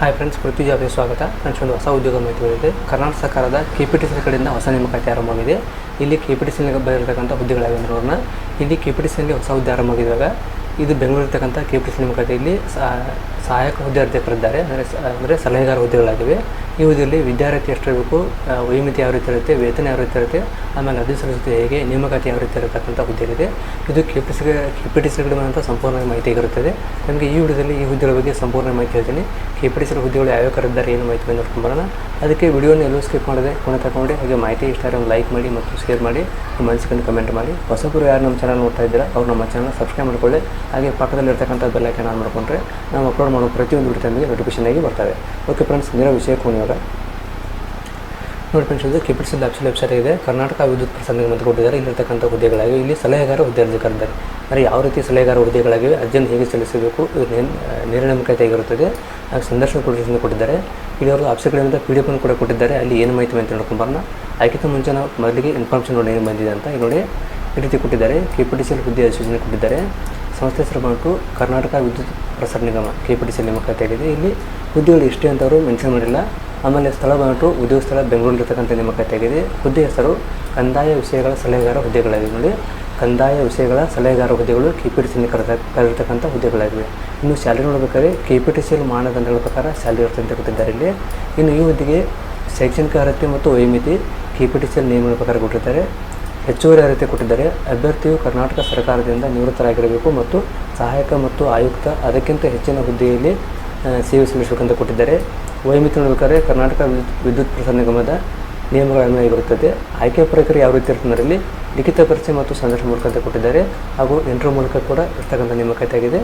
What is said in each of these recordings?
Hi friends ಪೃಥ್ವಿ ಜಾಬ್ಗೆ ಸ್ವಾಗತ friends ಒಂದು ಹೊಸ ಉದ್ಯೋಗ ಮಾಹಿತಿ ಕರ್ನಾಟಕ ಸರ್ಕಾರದ ಕೆ ಪಿ ಟಿ ಸಿ ಕಡೆಯಿಂದ ಹೊಸ ನೇಮಕಾತಿ ಆರಂಭವಾಗಿದೆ ಇಲ್ಲಿ ಕೆ ಪಿ ಟಿ ಸಿ ಬರತಕ್ಕಂಥ ಹುದ್ದೆಗಳಾಗಿವೆ ನೋಡೋಣ ಇಲ್ಲಿ ಕೆ ಪಿ ಟಿ ಸಿಯಲ್ಲಿ ಹೊಸ ಹುದ್ದೆ ಆರಂಭವಾಗಿದ್ದಾಗ ಇದು ಬೆಂಗಳೂರು ಇರ್ತಕ್ಕಂಥ ಕೆ ಪಿ ಟಿ ಸಿ ನೇಮಕಾತಿಯಲ್ಲಿ ಸಹಾಯಕ ಹುದ್ದೆ ಅರ್ಧಕರಿದ್ದಾರೆ ಅಂದರೆ ಅಂದರೆ ಸಲಹೆಗಾರ ಹುದ್ದೆಗಳಾಗಿವೆ. ಈ ಹುದ್ದೆಯಲ್ಲಿ ವಿದ್ಯಾರ್ಥಿ ಎಷ್ಟಿರಬೇಕು ವೈಮಿತಿ ಯಾವ ರೀತಿ ಇರುತ್ತೆ, ವೇತನ ಯಾವ ರೀತಿ ಇರುತ್ತೆ, ಆಮೇಲೆ ಅರ್ಜಿ ಸಲ್ಲಿಸುತ್ತೆ ಹೇಗೆ, ನೇಮಕಾತಿ ಯಾವ ರೀತಿ ಇರತಕ್ಕಂಥ ಹುದ್ದೆಗಳಿದೆ. ಇದು K P C K P T ಸಿಗಳ ಅಂತ ಸಂಪೂರ್ಣ ಮಾಹಿತಿ ಇರುತ್ತದೆ ನಮಗೆ ಈ ವಿಡಿಯೋದಲ್ಲಿ ಈ ಹುದ್ದೆಗಳ ಬಗ್ಗೆ ಸಂಪೂರ್ಣ ಮಾಹಿತಿ ಹೇಳ್ತೀನಿ. ಕೆ ಪಿ ಟಿ ಸಿ ಹುದ್ದೆಗಳು ಯಾವ್ಯಾವ ಕರೆದಿದ್ದಾರೆ ಏನು ಮಾಹಿತಿ ನೋಡ್ಕೊಂಬರೋಣ ಅದಕ್ಕೆ ವಿಡಿಯೋನ ಎಲ್ಲೂ ಸ್ಕಿಪ್ ಮಾಡಿದೆ ಕೊನೆ ತಗೊಂಡು ಹಾಗೆ ಮಾಹಿತಿ ಇಷ್ಟ ಒಂದು ಲೈಕ್ ಮಾಡಿ ಮತ್ತು ಶೇರ್ ಮಾಡಿ, ನಿಮ್ಮ ಮನಸ್ಸಿಗೆ ಕಮೆಂಟ್ ಮಾಡಿ. ಹೊಸಬರು ಯಾರು ನಮ್ಮ ಚಾನಲ್ ನೋಡ್ತಾ ಇದ್ದೀರಾ, ಅವ್ರು ನಮ್ಮ ಚಾನಲ್ ಸಬ್ಸ್ಕ್ರೈಬ್ ಮಾಡ್ಕೊಳ್ಳಿ. ಹಾಗೆ ಪಕ್ಕದಲ್ಲಿರ್ತಕ್ಕಂಥ ಬೆಲ್ಲೈಕನ್ ಆನ್ ಮಾಡಿಕೊಂಡ್ರೆ ನಾವು ಅಪ್ಲೋಡ್ ಮಾಡೋ ಪ್ರತಿಯೊಂದು ವಿಡಿಯೋ ನೋಟಿಫಿಕೇಶನ್ ಆಗಿ ಬರ್ತವೆ. ಓಕೆ ಫ್ರೆಂಡ್ಸ್ ನೇರ ವಿಷಯ ಹೋಗಿ ಇವಾಗ. ನೋಡಿ ಫ್ರೆಂಡ್ಸ್ ಇದು ಕೆ ಪಿ ಸಿ ವೆಬ್ಸೈಟ್ ಇದೆ ಕರ್ನಾಟಕ ವಿದ್ಯುತ್ ಪ್ರಸಂಗ ಮತ್ತು ಕೊಟ್ಟಿದ್ದಾರೆ ಇಲ್ಲಿರ್ತಕ್ಕಂಥ ಹುದ್ದೆಗಳಾಗಿವೆ. ಇಲ್ಲಿ ಸಲಹೆಗಾರ ಹುದ್ದೆ ಅರ್ಜಿ ಕರೆದಿದ್ದಾರೆ. ಅಂದರೆ ಯಾವ ರೀತಿ ಸಲಹೆಗಾರ ಹುದ್ದೆಗಳಾಗಿವೆ, ಅರ್ಜಿಯನ್ನು ಹೇಗೆ ಸಲ್ಲಿಸಬೇಕು, ಇದು ನೇರ ನೇರ ನೇಮಕಾತಿ ಆಗಿರುತ್ತದೆ ಹಾಗೆ ಸಂದರ್ಶನ ಕೊಟ್ಟಿದ್ದು ಕೊಟ್ಟಿದ್ದಾರೆ. ಇಲ್ಲಿ ಅವರು ಆಫೀಸ್ಗಳಿಂದ ಪಿ ಡಿ ಎಫ್ ಕೂಡ ಕೊಟ್ಟಿದ್ದಾರೆ. ಅಲ್ಲಿ ಏನು ಮಾಹಿತಿ ಅಂತ ನೋಡ್ಕೊಂಬರೋಣ ಅದಕ್ಕಿಂತ ಮುಂಚೆ ನಾವು ಮೊದಲಿಗೆ ಇನ್ಫಾರ್ಮೇಷನ್ ನೋಡಿ ಏನು ಬಂದಿದೆ ಅಂತ ಇಲ್ಲಿ ನೋಡಿ ಈ ರೀತಿ ಕೊಟ್ಟಿದ್ದಾರೆ. ಕೆ ಪಿ ಟಿ ಸಿ ಹುದ್ದೆ ಅಧಿಸೂಚನೆ ಕೊಟ್ಟಿದ್ದಾರೆ. ಸಂಸ್ಥೆ ಹೆಸರು ಬಂತು ಕರ್ನಾಟಕ ವಿದ್ಯುತ್ ಪ್ರಸಾರ ನಿಗಮ, ಕೆ ಪಿ ಟಿ ಸಿ ನೇಮಕಾತಿಯಾಗಿದೆ ಇಲ್ಲಿ ಹುದ್ದೆಗಳು ಇಷ್ಟೇ ಅಂತವರು ಮೆನ್ಷನ್ ಮಾಡಿಲ್ಲ. ಆಮೇಲೆ ಸ್ಥಳ ಬಂದ್ಬಿಟ್ಟು ಉದ್ಯೋಗ ಸ್ಥಳ ಬೆಂಗಳೂರಿರ್ತಕ್ಕಂಥ ನೇಮಕಾತಿಯಾಗಿದೆ ಹುದ್ದೆ ಹೆಸರು, ಕಂದಾಯ ವಿಷಯಗಳ ಸಲಹೆಗಾರ ಹುದ್ದೆಗಳಾಗಿವೆ ನೋಡಿ. ಕಂದಾಯ ವಿಷಯಗಳ ಸಲಹೆಗಾರ ಹುದ್ದೆಗಳು ಕೆ ಪಿ ಟಿ ಸಿಯಲ್ಲಿ ಕರೆದ ಕರೆದಿರ್ತಕ್ಕಂಥ ಹುದ್ದೆಗಳಾಗಿವೆ. ಇನ್ನು ಸ್ಯಾಲರಿ ನೋಡಬೇಕಾದ್ರೆ ಕೆ ಪಿ ಟಿ ಸಿ ಮಾನದಂಡಗಳ ಪ್ರಕಾರ ಸ್ಯಾಲರಿ ಇರುತ್ತೆ ಅಂತ ಇಲ್ಲಿ. ಇನ್ನು ಈ ಹುದ್ದೆಗೆ ಶೈಕ್ಷಣಿಕ ಅರ್ಹತೆ ಮತ್ತು ವಯೋಮಿತಿ ಕೆ ಪಿ ಟಿ ಸಿ ನಿಯಮಗಳ ಪ್ರಕಾರ ಕೊಟ್ಟಿದ್ದಾರೆ. ಹೆಚ್ಚುವರಿ ಅರ್ಹತೆ ಕೊಟ್ಟಿದ್ದಾರೆ ಅಭ್ಯರ್ಥಿಯು ಕರ್ನಾಟಕ ಸರ್ಕಾರದಿಂದ ನಿವೃತ್ತರಾಗಿರಬೇಕು ಮತ್ತು ಸಹಾಯಕ ಮತ್ತು ಆಯುಕ್ತ ಅದಕ್ಕಿಂತ ಹೆಚ್ಚಿನ ಹುದ್ದೆಯಲ್ಲಿ ಸೇವೆ ಸಲ್ಲಿಸಬೇಕಂತ ಕೊಟ್ಟಿದ್ದಾರೆ ವೈಮಿತಿ ನೋಡಬೇಕಾದ್ರೆ ಕರ್ನಾಟಕ ವಿದ್ಯುತ್ ಪ್ರಸಾರ ನಿಗಮದ ನಿಯಮಗಳ ಬರುತ್ತದೆ. ಆಯ್ಕೆ ಪ್ರಕ್ರಿಯೆ ಯಾವ ರೀತಿ ಇರ್ತದೆ ಲಿಖಿತ ಪರಿಚಯ ಮತ್ತು ಸಂದರ್ಶನ ಮೂಲಕ ಅಂತ ಕೊಟ್ಟಿದ್ದಾರೆ ಹಾಗೂ ಇಂಟರ್ವ್ಯೂ ಮೂಲಕ ಕೂಡ ಇರ್ತಕ್ಕಂಥ ನೇಮಕಾತಿ ಆಗಿದೆ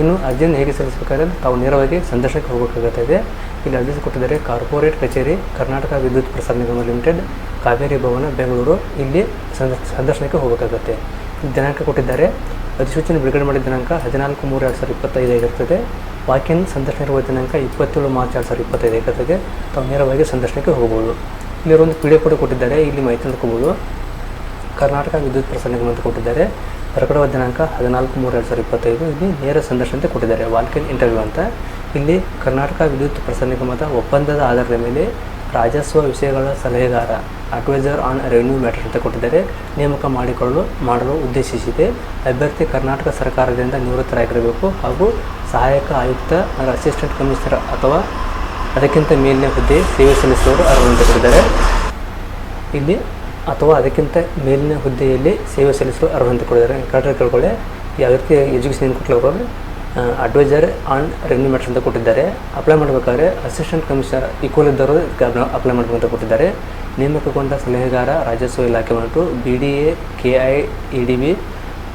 ಇನ್ನು ಅರ್ಜಿಯನ್ನು ಹೇಗೆ ಸಲ್ಲಿಸಬೇಕಾದ್ರೆ ತಾವು ನೇರವಾಗಿ ಸಂದರ್ಶನಕ್ಕೆ ಹೋಗಬೇಕಾಗುತ್ತದೆ ಇಲ್ಲಿ ಅಡ್ರೆಸ್ ಕೊಟ್ಟಿದ್ದಾರೆ. ಕಾರ್ಪೊರೇಟ್ ಕಚೇರಿ, ಕರ್ನಾಟಕ ವಿದ್ಯುತ್ ಪ್ರಸಾರ ನಿಗಮ ಲಿಮಿಟೆಡ್, ಕಾವೇರಿ ಭವನ, ಬೆಂಗಳೂರು. ಇಲ್ಲಿ ಸಂದ- ಸಂದರ್ಶನಕ್ಕೆ ಹೋಗಬೇಕಾಗತ್ತೆ. ದಿನಾಂಕ ಕೊಟ್ಟಿದ್ದಾರೆ. ಅಧಿಸೂಚನೆ ಬಿಡುಗಡೆ ಮಾಡಿದ ದಿನಾಂಕ ಹದಿನಾಲ್ಕು ಮೂರು ಎರಡು ಸಾವಿರದ ಇಪ್ಪತ್ತೈದು ಆಗಿರ್ತದೆ. ವಾಕಿನ್ ಸಂದರ್ಶನ ಇರುವ ದಿನಾಂಕ ಇಪ್ಪತ್ತೇಳು ಮಾರ್ಚ್ ಎರಡು ಸಾವಿರದ ಇಪ್ಪತ್ತೈದು ಆಗಿರ್ತದೆ. ತಾವು ನೇರವಾಗಿ ಸಂದರ್ಶನಕ್ಕೆ ಹೋಗ್ಬೋದು ಇಲ್ಲಿ ಒಂದು ಪಿ ಕೂಡ ಕೊಟ್ಟಿದ್ದಾರೆ. ಇಲ್ಲಿ ಮಾಹಿತಿ ತಿಳ್ಕೊಬೋದು ಕರ್ನಾಟಕ ವಿದ್ಯುತ್ ಪ್ರಸಾರ ನಿಗಮ ಅಂತ ಕೊಟ್ಟಿದ್ದಾರೆ. ಪ್ರಕಟವಾದ ದಿನಾಂಕ ಹದಿನಾಲ್ಕು ಮೂರು ಎರಡು ಸಾವಿರದ ಇಪ್ಪತ್ತೈದು. ಇಲ್ಲಿ ನೇರ ಸಂದರ್ಶನ ಕೊಟ್ಟಿದ್ದಾರೆ. ವಾಲ್ಕಿನ್ ಇಂಟರ್ವ್ಯೂ ಅಂತ. ಇಲ್ಲಿ ಕರ್ನಾಟಕ ವಿದ್ಯುತ್ ಪ್ರಸಾರ ನಿಗಮದ ಒಪ್ಪಂದದ ಆಧಾರದ ಮೇಲೆ ರಾಜಸ್ವ ವಿಷಯಗಳ ಸಲಹೆಗಾರ ಅಡ್ವೈಸರ್ ಆನ್ ರೆವಿನ್ಯೂ ಮ್ಯಾಟರ್ ಅಂತ ಕೊಟ್ಟಿದ್ದಾರೆ. ನೇಮಕ ಮಾಡಿಕೊಳ್ಳಲು, ಮಾಡಲು ಉದ್ದೇಶಿಸಿದೆ. ಅಭ್ಯರ್ಥಿ ಕರ್ನಾಟಕ ಸರ್ಕಾರದಿಂದ ನಿವೃತ್ತರಾಗಿರಬೇಕು ಹಾಗೂ ಸಹಾಯಕ ಆಯುಕ್ತ, ಅಸಿಸ್ಟೆಂಟ್ ಕಮಿಷನರ್ ಅಥವಾ ಅದಕ್ಕಿಂತ ಮೇಲಿನ ಹುದ್ದೆ ಸೇವೆ ಸಲ್ಲಿಸುವವರು ಅರ್ಹತೆ ಕೊಟ್ಟಿದ್ದಾರೆ. ಇಲ್ಲಿ ಅಥವಾ ಅದಕ್ಕಿಂತ ಮೇಲಿನ ಹುದ್ದೆಯಲ್ಲಿ ಸೇವೆ ಸಲ್ಲಿಸಲು ಅರ್ಹತೆ ಕೊಡಿದ್ದಾರೆ ಕರೆಕ್ಟಾಗಿ ಕೇಳ್ಕೊಳ್ಳಿ. ಯಾವ ರೀತಿ ಎಜುಕೇಷನ್ ಏನು ಕೊಟ್ಟರು ಅಡ್ವೈಸರ್ ಆನ್ ರೆವೆನ್ಯೂ ಅಂತ ಕೊಟ್ಟಿದ್ದಾರೆ. ಅಪ್ಲೈ ಮಾಡಬೇಕಾದ್ರೆ ಅಸಿಸ್ಟೆಂಟ್ ಕಮಿಷನರ್ ಈಕ್ವಲ್ ಇದ್ದವರು ಅಪ್ಲೈ ಮಾಡಬೇಕಂತ ಕೊಟ್ಟಿದ್ದಾರೆ. ನೇಮಕಗೊಂಡ ಸಲಹೆಗಾರ ರಾಜಸ್ವ ಇಲಾಖೆ ಬಂತು B D A K I E D B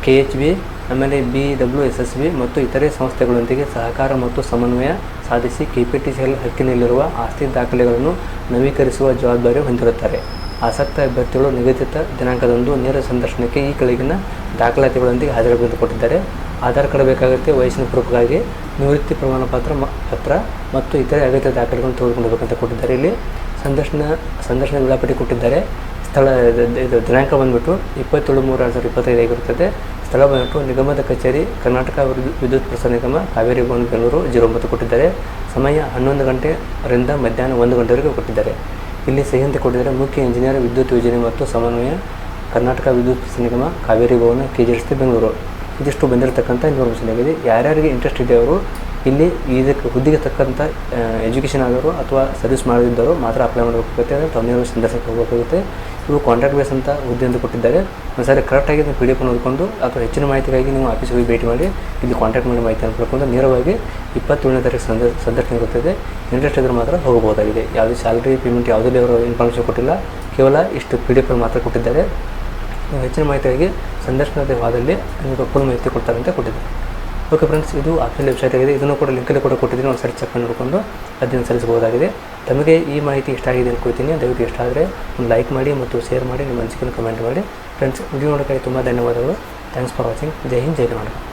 K H B ಆಮೇಲೆ B W S S B ಮತ್ತು ಇತರೆ ಸಂಸ್ಥೆಗಳೊಂದಿಗೆ ಸಹಕಾರ ಮತ್ತು ಸಮನ್ವಯ ಸಾಧಿಸಿ K P T C L ಹಕ್ಕಿನಲ್ಲಿರುವ ಆಸ್ತಿ ದಾಖಲೆಗಳನ್ನು ನವೀಕರಿಸುವ ಜವಾಬ್ದಾರಿ ಹೊಂದಿರುತ್ತಾರೆ. ಆಸಕ್ತ ಅಭ್ಯರ್ಥಿಗಳು ನಿಗದಿತ ದಿನಾಂಕದಂದು ನೇರ ಸಂದರ್ಶನಕ್ಕೆ ಈ ಕೆಳಗಿನ ದಾಖಲಾತಿಗಳೊಂದಿಗೆ ಹಾಜರಾಗುವಂತೆ ಕೊಟ್ಟಿದ್ದಾರೆ ಆಧಾರ್ ಕಾರ್ಡ್ ಬೇಕಾಗುತ್ತೆ, ವಯಸ್ಸಿನ ಪ್ರೂಫ್ಗಾಗಿ, ನಿವೃತ್ತಿ ಪ್ರಮಾಣ ಪತ್ರ ಪತ್ರ ಮತ್ತು ಇತರೆ ಅಗತ್ಯ ದಾಖಲೆಗಳನ್ನು ತೆಗೆದುಕೊಂಡಿರಬೇಕಂತ ಕೊಟ್ಟಿದ್ದಾರೆ. ಇಲ್ಲಿ ಸಂದರ್ಶನ ಸಂದರ್ಶನ ವೇಳಾಪಟ್ಟಿ ಕೊಟ್ಟಿದ್ದಾರೆ. ಸ್ಥಳ, ಇದು ದಿನಾಂಕ ಬಂದ್ಬಿಟ್ಟು ಇಪ್ಪತ್ತೇಳು ಮೂರು ಎರಡು ಸಾವಿರದ ಇಪ್ಪತ್ತೈದು ಆಗಿರುತ್ತದೆ. ಸ್ಥಳ ಬಂದ್ಬಿಟ್ಟು ನಿಗಮದ ಕಚೇರಿ, ಕರ್ನಾಟಕ ವಿದ್ಯುತ್ ಪ್ರಸಾರ ನಿಗಮ, ಕಾವೇರಿ ಭವನ ಬೆಂಗಳೂರು ಜೀರೋ ಒಂಬತ್ತು ಕೊಟ್ಟಿದ್ದಾರೆ. ಸಮಯ ಹನ್ನೊಂದು ಗಂಟೆರಿಂದ ಮಧ್ಯಾಹ್ನ ಒಂದು ಗಂಟೆವರೆಗೂ ಕೊಟ್ಟಿದ್ದಾರೆ. ಇಲ್ಲಿ ಸಹಿ ಅಂತ ಕೊಟ್ಟಿದ್ದಾರೆ ಮುಖ್ಯ ಇಂಜಿನಿಯರ್ ವಿದ್ಯುತ್ ಯೋಜನೆ ಮತ್ತು ಸಮನ್ವಯ, ಕರ್ನಾಟಕ ವಿದ್ಯುತ್ ನಿಗಮ, ಕಾವೇರಿ ಭವನ ಕೆ ಜಿ ರಸ್ತೆ ಬೆಂಗಳೂರು. ಇದಿಷ್ಟು ಬಂದಿರತಕ್ಕಂಥ ಇನ್ಫಾರ್ಮೇಷನ್ ಆಗಿದೆ. ಯಾರ್ಯಾರಿಗೆ ಇಂಟ್ರೆಸ್ಟ್ ಇದೆ ಅವರು ಇಲ್ಲಿ ಇದಕ್ಕೆ ಹುದ್ದೆಗೆ ತಕ್ಕಂಥ ಎಜುಕೇಷನ್ ಆದವರು ಅಥವಾ ಸರ್ವಿಸ್ ಮಾಡದಿದ್ದವರು ಮಾತ್ರ ಅಪ್ಲೈ ಮಾಡಬೇಕಾಗುತ್ತೆ. ಅಂದರೆ ತಮ್ಮನೇರು ಸಂದರ್ಶನಕ್ಕೆ ಹೋಗಬೇಕಾಗುತ್ತೆ. ಇವು ಕಾಂಟ್ರಾಕ್ಟ್ ಬೇಸ್ ಅಂತ ಹುದ್ದೆ ಅಂತ ಕೊಟ್ಟಿದ್ದಾರೆ. ಒಂದ್ಸರಿ ಕರೆಕ್ಟಾಗಿ ಪಿ ಡಿ ಎಫ್ ನೋಡಿಕೊಂಡು ಅಥವಾ ಹೆಚ್ಚಿನ ಮಾಹಿತಿಗಾಗಿ ನೀವು ಆಫೀಸಿಗೆ ಹೋಗಿ ಭೇಟಿ ಮಾಡಿ, ಇಲ್ಲಿ ಕಾಂಟ್ಯಾಕ್ಟ್ ಮಾಡಿ ಮಾಹಿತಿ ಪಡ್ಕೊಂಡು ನೇರವಾಗಿ ಇಪ್ಪತ್ತೇಳನೇ ತಾರೀಕು ಸಂದ, ಸಂದರ್ಶನ ಇರುತ್ತದೆ ಇಂಟ್ರೆಸ್ಟ್ ಇದ್ರೆ ಮಾತ್ರ ಹೋಗಬಹುದಾಗಿದೆ. ಯಾವುದೇ ಸ್ಯಾಲ್ರಿ ಪೇಮೆಂಟ್ ಯಾವುದೇ ಅವರು ಇನ್ಫಾರ್ಮೇಷನ್ ಕೊಟ್ಟಿಲ್ಲ. ಕೇವಲ ಇಷ್ಟು ಪಿ ಡಿ ಎಫ್ ಮಾತ್ರ ಕೊಟ್ಟಿದ್ದಾರೆ. ಹೆಚ್ಚಿನ ಮಾಹಿತಿಗಾಗಿ ಸಂದರ್ಶನದ ವಾದಲ್ಲಿ ನಿಮಗೆ ಫುಲ್ ಮಾಹಿತಿ ಕೊಡ್ತಾರೆ ಅಂತ ಕೊಟ್ಟಿದ್ದಾರೆ. ಓಕೆ ಫ್ರೆಂಡ್ಸ್ ಇದು ಆಫ್ಲೈನ್ ವೆಬ್ಸೈಟ್ ಆಗಿದೆ ಇದನ್ನು ಕೂಡ ಲಿಂಕಲ್ಲಿ ಕೂಡ ಕೊಟ್ಟಿದ್ದೀನಿ. ಒಂದು ಸರಿ ಚೆಕ್ ನೋಡಿಕೊಂಡು ಅದನ್ನು ಸಲ್ಲಿಸಬಹುದಾಗಿದೆ. ತಮಗೆ ಈ ಮಾಹಿತಿ ಇಷ್ಟ ಆಗಿದೆ ಕೊಡ್ತೀನಿ ದಯವಿಟ್ಟು ಇಷ್ಟ ಆದರೆ ಒಂದು ಲೈಕ್ ಮಾಡಿ ಮತ್ತು ಶೇರ್ ಮಾಡಿ. ನಿಮ್ಮ ಅನಿಸಿಕೆಯನ್ನು ಕಮೆಂಟ್ ಮಾಡಿ. ಫ್ರೆಂಡ್ಸ್ ವಿಡಿಯೋ ನೋಡೋಕ್ಕಾಗಿ ತುಂಬ ಧನ್ಯವಾದಗಳು. Thanks for watching Jai Hind, Jai Karnataka.